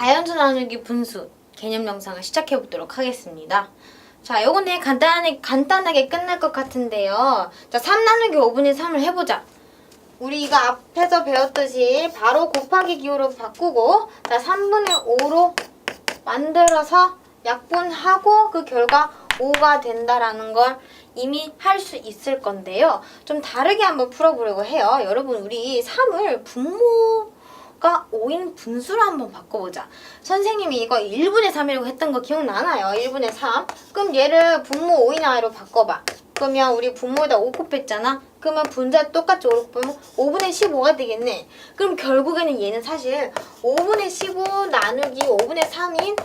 자연수 나누기 분수 개념 영상을 시작해 보도록 하겠습니다. 자, 되게 간단하게, 간단하게 끝날 것 같은데요. 자, 3 나누기 5분의 3을 해보자. 우리 이거 앞에서 배웠듯이 바로 곱하기 기호로 바꾸고 자, 3분의 5로 만들어서 약분하고 그 결과 5가 된다라는 걸 이미 할 수 있을 건데요. 좀 다르게 한번 풀어보려고 해요. 여러분, 우리 3을 분모 가 5인 분수로 한번 바꿔보자. 선생님이 이거 1분의 3이라고 했던 거 기억나나요? 1분의 3. 그럼 얘를 분모 5인 아이로 바꿔봐. 그러면 우리 분모에다 5 곱했잖아? 그러면 분자 똑같이 5 곱하면 5분의 15가 되겠네. 그럼 결국에는 얘는 사실 5분의 15 나누기 5분의 3인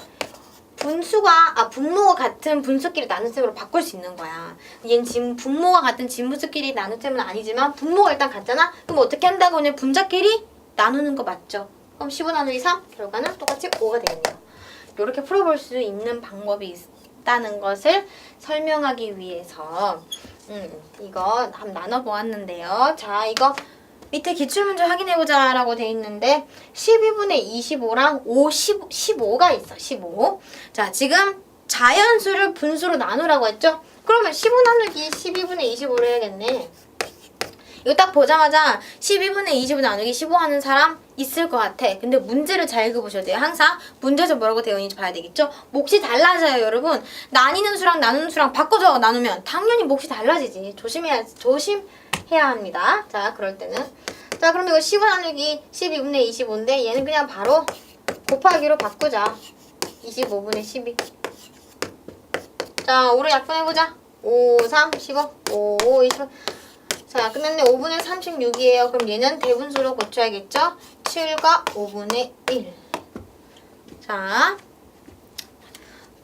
분수가 아 분모가 같은 분수끼리 나눈 셈으로 바꿀 수 있는 거야. 얘는 지금 분모가 같은 진분수끼리 나눈 셈은 아니지만 분모가 일단 같잖아. 그럼 어떻게 한다고 그냥 분자끼리 나누는 거 맞죠? 그럼 15 나누기 3 결과는 똑같이 5가 되겠네요. 이렇게 풀어볼 수 있는 방법이 있다는 것을 설명하기 위해서 음, 이거 한번 나눠보았는데요. 자, 이거 밑에 기출문제 확인해보자 라고 돼 있는데 12분의 25랑 5, 15, 15가 있어 15 자 지금 자연수를 분수로 나누라고 했죠? 그러면 15 나누기 12분의 25를 해야겠네 이거 딱 보자마자 12분의 25 나누기 15 하는 사람 있을 것 같아. 근데 문제를 잘 읽어보셔야 돼요. 항상 문제에서 뭐라고 되어 있는지 봐야 되겠죠? 몫이 달라져요, 여러분. 나뉘는 수랑 나누는 수랑 바꿔줘, 나누면. 당연히 몫이 달라지지. 조심해야, 조심해야 합니다. 자, 그럴 때는. 자, 그럼 이거 15 나누기 12분의 25인데 얘는 그냥 바로 곱하기로 바꾸자. 25분의 12. 자, 5로 약분해보자. 5, 3, 15, 5, 5, 25. 자, 끝났네. 5분의 36이에요. 그럼 얘는 대분수로 고쳐야겠죠? 7과 5분의 1. 자,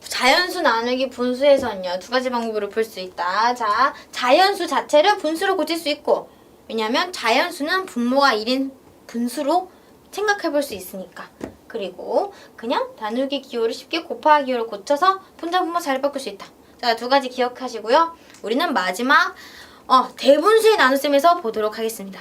자연수 나누기 분수에서는요, 두 가지 방법으로 풀 수 있다. 자, 자연수 자체를 분수로 고칠 수 있고, 왜냐면 자연수는 분모가 1인 분수로 생각해 볼 수 있으니까. 그리고 그냥 나누기 기호를 쉽게 곱하기 기호를 고쳐서 분자 분모 잘 바꿀 수 있다. 자, 두 가지 기억하시고요. 우리는 마지막 어, 대분수의 나눗셈에서 보도록 하겠습니다.